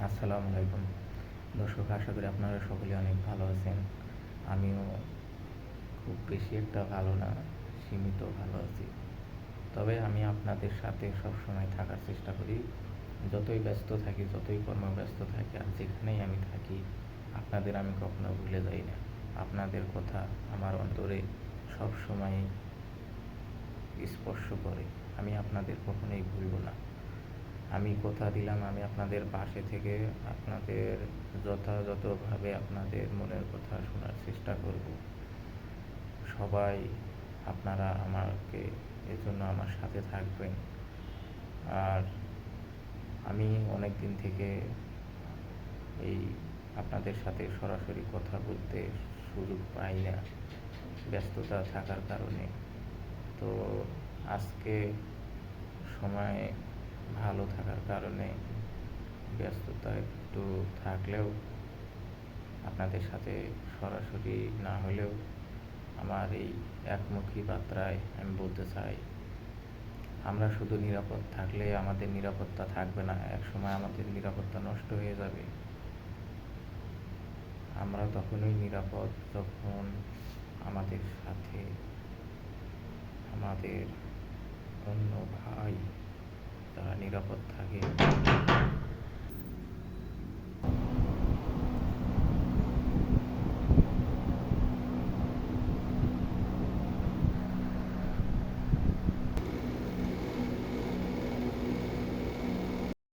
আসসালামু আলাইকুম। দর্শক, আশা করি আপনারা সকলে অনেক ভালো আছেন। আমিও খুব বেশি একটা ভালো না, সীমিত ভালো আছি। তবে আমি আপনাদের সাথে সবসময় থাকার চেষ্টা করি। যতই ব্যস্ত থাকি, যতই কর্মব্যস্ত থাকি, আর যেখানেই আমি থাকি, আপনাদের আমি কখনো ভুলে যাই না। আপনাদের কথা আমার অন্তরে সবসময় স্পর্শ করে। আমি আপনাদের কখনোই ভুলব না। আমি কথা দিলাম, আমি আপনাদের পাশে থেকে আপনাদের যথাযথভাবে আপনাদের মনের কথা শোনার চেষ্টা করব। সবাই আপনারা আমাকে এজন্য আমার সাথে থাকবেন। আর আমি অনেক দিন থেকে এই আপনাদের সাথে সরাসরি কথা বলতে সুযোগ পাই না, ব্যস্ততা থাকার কারণে। তো আজকে সময় ভালো থাকার কারণে ব্যস্ততা একটু থাকলেও, আপনাদের সাথে সরাসরি না হলেও আমার এই একমুখী বার্তায় আমি বলতে চাই, আমরা শুধু নিরাপদ থাকলে আমাদের নিরাপত্তা থাকবে না এক সময় আমাদের নিরাপত্তা নষ্ট হয়ে যাবে। আমরা তখনই নিরাপদ যখন আমাদের সাথে আমাদের অন্য ভাই তারা নিরাপদ থাকে।